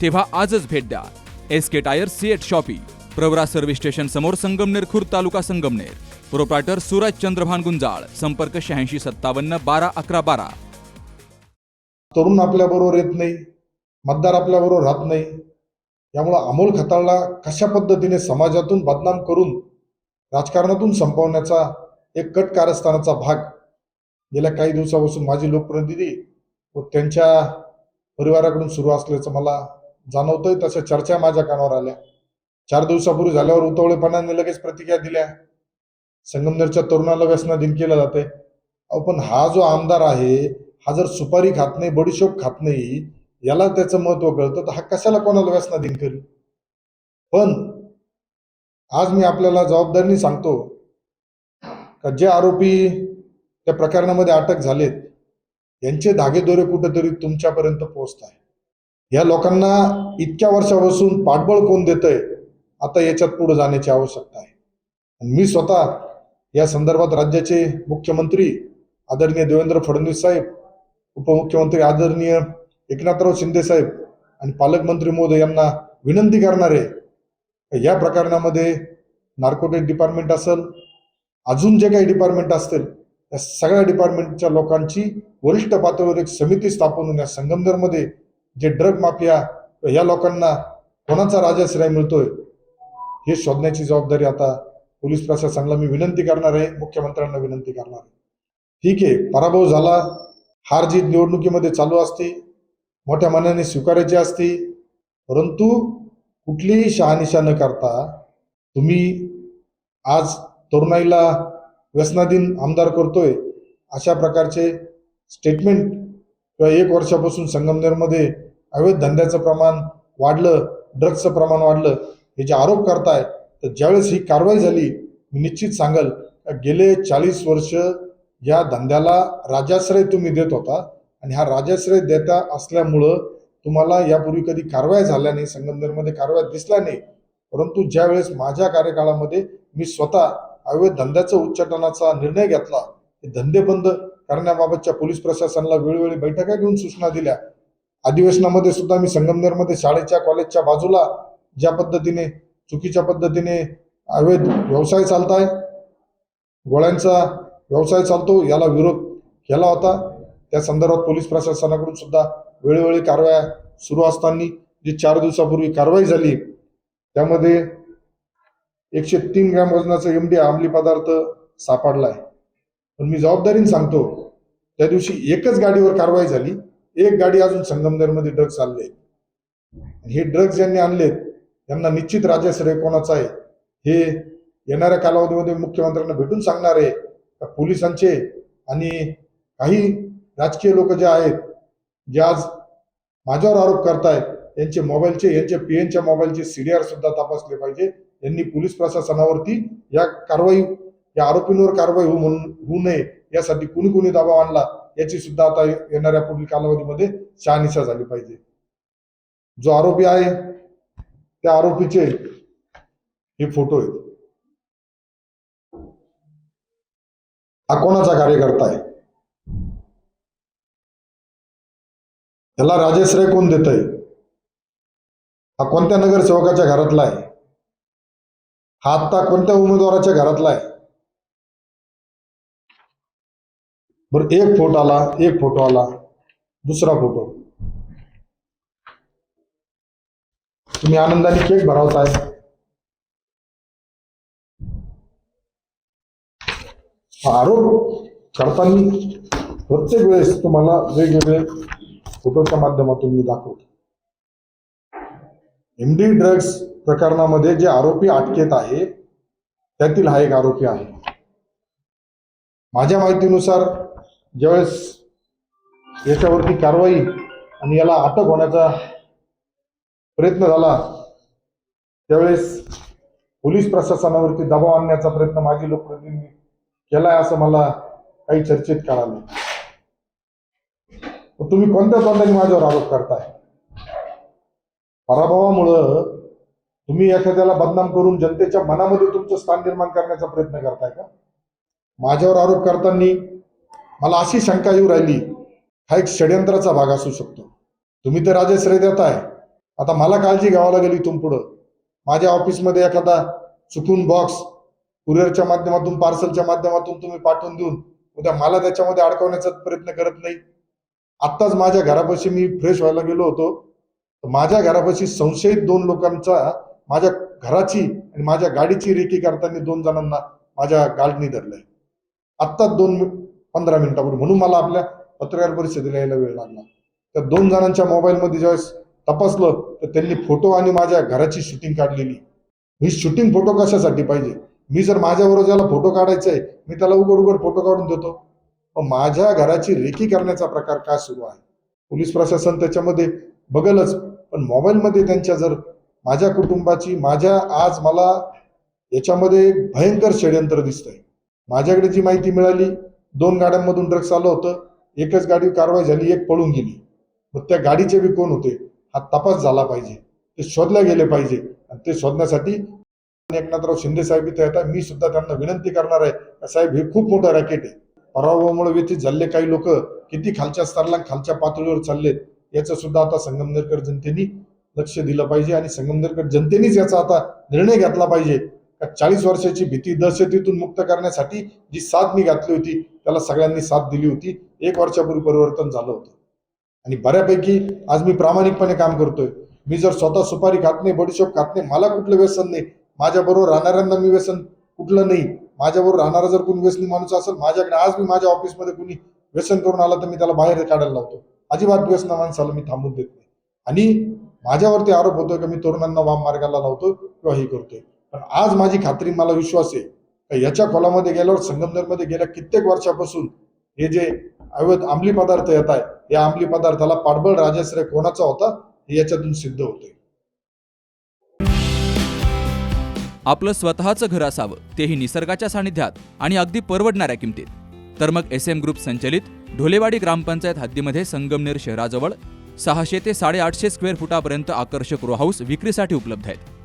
तेव्हा आजच भेट द्या. S K tyre CEAT shoppe Pravara service station समोर संगमनेर खुर्द तालुका संगमनेर. प्रोप्रायटर सूरज चंद्रभान गुंजाळ संपर्क शहाऐंशी सत्तावन्न बारा अकरा बारा. तरुण आपल्याबरोबर येत नाही मतदार आपल्याबरोबर राहत नाही. यामुळं अमोल खताळला कशा पद्धतीने समाजातून बदनाम करून राजकारणातून संपवण्याचा एक कट कारस्थानाचा भाग गेल्या काही दिवसापासून माझी लोकप्रतिनिधी व त्यांच्या परिवाराकडून सुरू असल्याचं मला जाणवतोय तशा चर्चा माझ्या कानावर आल्या. चार दिवसापूर्वी झाल्यावर उतवळेपणाने लगेच प्रतिक्रिया दिल्या. संगमनेरच्या तरुणाला व्यसनाधीन केलं जाते. अहो पण हा जो आमदार आहे हा जर सुपारी खात नाही बडीशोप खात नाही याला त्याचं महत्त्व कळतं तर हा कशाला कोणाला व्यसनाधीन करेल पण आज मी आपल्याला जबाबदारीने सांगतो का जे आरोपी त्या प्रकरणामध्ये अटक झालेत यांचे धागेदोरे कुठेतरी तुमच्यापर्यंत पोहोचत आहे या लोकांना इतक्या वर्षापासून पाठबळ कोण देतंय आता याच्यात पुढे जाण्याची आवश्यकता आहे. मी स्वतः या संदर्भात राज्याचे मुख्यमंत्री आदरणीय देवेंद्र फडणवीस साहेब उपमुख्यमंत्री आदरणीय एकनाथराव शिंदे साहेब आणि पालकमंत्री मोदय यांना विनंती करणार आहे या प्रकरणामध्ये नार्कोटिक डिपार्टमेंट असेल अजून जे काही डिपार्टमेंट असतील त्या सगळ्या डिपार्टमेंटच्या लोकांची वरिष्ठ पातळीवर एक समिती स्थापन होऊन या संगमनेरमध्ये जे ड्रग माफिया या लोकांना कोणाचा राजाश्रय मिळतोय हे शोधण्याची जबाबदारी आता पोलीस प्रशासनाला मी विनंती करणार आहे मुख्यमंत्र्यांना विनंती करणार आहे. ठीक आहे पराभव झाला हार जीत निवडणुकीमध्ये चालू असते मोठ्या मनाने स्वीकारायची असते परंतु कुठलीही शहानिशा न करता तुम्ही आज तरुणाईला व्यसनाधीन आमदार करतोय अशा प्रकारचे स्टेटमेंट किंवा एक वर्षापासून संगमनेरमध्ये अवैध धंद्याचं प्रमाण वाढलं ड्रग्सचं प्रमाण वाढलं हे जे आरोप करताय तर ज्यावेळेस ही कारवाई झाली मी निश्चित सांगल गेले चाळीस वर्ष या धंद्याला राजाश्रय तुम्ही देत होता आणि हा राजाश्रय देता असल्यामुळं तुम्हाला यापूर्वी कधी कारवाया झाल्या नाही संगमनेरमध्ये कारवाया दिसल्या नाही. परंतु ज्यावेळेस माझ्या कार्यकाळामध्ये मी स्वतः अवैध धंद्याचा उच्चाटनाचा निर्णय घेतला हे धंदे बंद करण्याबाबतच्या पोलीस प्रशासनाला वेळोवेळी बैठका घेऊन सूचना दिल्या अधिवेशनामध्ये सुद्धा मी संगमनेरमध्ये शाळेच्या कॉलेजच्या बाजूला ज्या पद्धतीने चुकीच्या पद्धतीने अवैध व्यवसाय चालताय गोळ्यांचा व्यवसाय चालतो याला विरोध केला होता. त्या संदर्भात पोलीस प्रशासनाकडून सुद्धा वेळोवेळी कारवाया सुरू असताना जी चार दिवसापूर्वी कारवाई झाली त्यामध्ये एकशे तीन ग्रॅम वजनाचा एम डी अंमली पदार्थ सापडलाय. पण मी जबाबदारीने सांगतो त्या दिवशी एकच गाडीवर कारवाई झाली. एक गाडी अजून संगमनेरमध्ये ड्रग्ज आणले. हे ड्रग्ज ज्यांनी आणलेत यांना निश्चित राजाश्रय कोणाचा आहे हे येणाऱ्या कालावधीमध्ये मुख्यमंत्र्यांना भेटून सांगणार आहे. का पोलिसांचे आणि काही राजकीय लोक जे आहेत जे आज माझ्यावर आरोप करतायत यांचे मोबाईलचे यांचे पीएनच्या मोबाईलचे सीडीआर सुद्धा तपासले पाहिजे. यांनी पोलीस प्रशासनावरती या कारवाई या आरोपींवर कारवाई होऊ म्हणून होऊ नये यासाठी कुणी कुणी दबाव आणला? याची सुद्धा आता येणाऱ्या पुढील कालावधीमध्ये शहानिशा झाली पाहिजे. जो आरोपी आहे त्या आरोपीचे हे फोटो आहेत. हा कोणाचा कार्यकर्ता आहे? त्याला राजश्रय कोण देत आहे हा कोणत्या नगरसेवकाच्या घरातला आहे? हा आत्ता कोणत्या उमेदवाराच्या घरातला आहे? बर एक फोटो आला एक फोटो आला दुसरा फोटो. तुम्ही आनंदाने केक भरावताय. हा आरोप करताना प्रत्येक वेळेस तुम्हाला वेगवेगळे फोटोच्या माध्यमातून मी दाखवतो. एमडी ड्रग्स प्रकरणामध्ये जे आरोपी अटकेत आहे त्यातील हा एक आरोपी आहे. माझ्या माहितीनुसार ज्यावेळेस याच्यावरती कारवाई आणि याला अटक होण्याचा प्रयत्न झाला त्यावेळेस पोलीस प्रशासनावरती दबाव आणण्याचा प्रयत्न माजी लोकप्रतिनिधी केलाय असं मला काही चर्चेत कळालं तुम्ही कोणत्या तोंडाने माझ्यावर आरोप करताय? पराभवामुळं तुम्ही एखाद्याला बदनाम करून जनतेच्या मनामध्ये तुमचं स्थान निर्माण करण्याचा प्रयत्न करताय का? माझ्यावर आरोप करताना मला अशी शंका येऊ राहिली हा एक षडयंत्राचा भाग असू शकतो. तुम्ही तर राजश्रय देताय आता मला काळजी घ्यावं लागेल इथून पुढं. माझ्या ऑफिसमध्ये एखादा चुकून बॉक्स कुरिअरच्या माध्यमातून पार्सलच्या माध्यमातून तुम्ही पाठवून देऊन उद्या मला त्याच्यामध्ये अडकवण्याचा प्रयत्न करत नाही. आत्ताच माझ्या घरापाशी मी फ्रेश व्हायला गेलो होतो. तर माझ्या घरापाशी संशयित दोन लोकांचा माझ्या घराची आणि माझ्या गाडीची रेकी करताना दोन जणांना माझ्या गाडनी धरलंय. आत्ताच दोन पंधरा मिनिटापूर्वी. म्हणून मला आपल्या पत्रकार परिषदेला यायला वेळ लागला. त्या दोन जणांच्या मोबाईलमध्ये ज्यावेळेस तपासलं तर त्यांनी फोटो आणि माझ्या घराची शूटिंग काढलेली. मी शूटिंग फोटो कशासाठी पाहिजे? मी जर माझ्याबरोबर ज्याला फोटो काढायचा आहे मी त्याला उघड उघड फोटो काढून देतो. पण माझ्या घराची रेखी करण्याचा प्रकार काय सुरू आहे? पोलीस प्रशासन त्याच्यामध्ये बघलच. पण मोबाईलमध्ये त्यांच्या जर माझ्या कुटुंबाची माझ्या आज मला याच्यामध्ये भयंकर षडयंत्र दिसतंय. माझ्याकडे जी माहिती मिळाली दोन गाड्यांमधून ड्रग्स आलं होतं. एकच गाडी कारवाई झाली एक पळून गेली. मग त्या गाडीचे बी कोण होते? हा तपास झाला पाहिजे. ते शोधले गेले पाहिजे. आणि ते शोधण्यासाठी एकनाथराव शिंदे साहेब इथे येतात. मी सुद्धा त्यांना विनंती करणार आहे का साहेब हे खूप मोठं रॅकेट आहे. पराभवामुळे व्यथित झाले काही लोक किती खालच्या स्तराला खालच्या पातळीवर चाललेत याचं सुद्धा आता संगमनेरकर जनतेने लक्ष दिलं पाहिजे. आणि संगमनेरकर जनतेनेच याचा आता निर्णय घेतला पाहिजे. चाळीस वर्षाची भीती दहशतीतून मुक्त करण्यासाठी जी साथ मी घातली होती त्याला सगळ्यांनी साथ दिली होती. एक वर्षापूर्वी परिवर्तन झालं होतं. आणि बऱ्यापैकी आज मी प्रामाणिकपणे काम करतोय. मी जर स्वतः सुपारी खात नाही बडीशोप खात नाही मला कुठलं व्यसन नाही. माझ्याबरोबर राहणाऱ्यांना मी व्यसन कुठलं नाही. माझ्याबरोबर राहणारा जर कोणी व्यसनी माणूस असेल माझ्याकडे आज मी माझ्या ऑफिसमध्ये कुणी व्यसन करून आला तर मी त्याला बाहेर काढायला लावतो. अजिबात व्यसना माणसाला मी थांबून देत नाही. आणि माझ्यावरती आरोप होतोय का मी तरुणांना वाम मार्गाला लावतो किंवा हे करतोय. पण आज माझी खात्री मला विश्वास आहे का याच्या खोलामध्ये गेल्यावर संगमनेरमध्ये गेल्या कित्येक वर्षापासून हे जे अवैध अंमली पदार्थ येत आहे या अंमली पदार्थाला पाठबळ राजाश्रय कोणाचा होता हे याच्यातून सिद्ध होते आपलं स्वतःचं घर असावं तेही निसर्गाच्या सानिध्यात आणि अगदी परवडणाऱ्या किमतीत. तर मग एस एम ग्रुप संचलित ढोलेवाडी ग्रामपंचायत हद्दीमध्ये संगमनेर शहराजवळ सहाशे ते साडेआठशे स्क्वेअर फुटापर्यंत आकर्षक रो हाऊस विक्रीसाठी उपलब्ध आहेत.